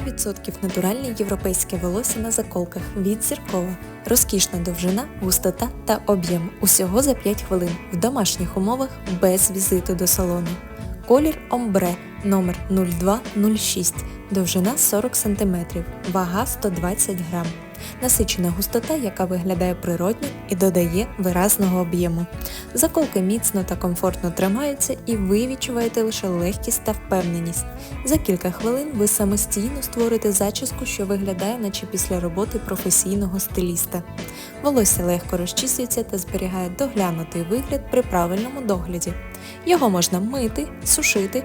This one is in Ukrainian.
100% натуральне європейське волосся на заколках від зіркова. Розкішна довжина, густота та об'єм. Усього за 5 хвилин в домашніх умовах без візиту до салону. Колір омбре номер 0206, довжина 40 см, вага 120 грам. Насичена густота, яка виглядає природньо і додає виразного об'єму. Заколки міцно та комфортно тримаються і ви відчуваєте лише легкість та впевненість. За кілька хвилин ви самостійно створите зачіску, що виглядає, наче після роботи професійного стиліста. Волосся легко розчісується та зберігає доглянутий вигляд при правильному догляді. Його можна мити, сушити,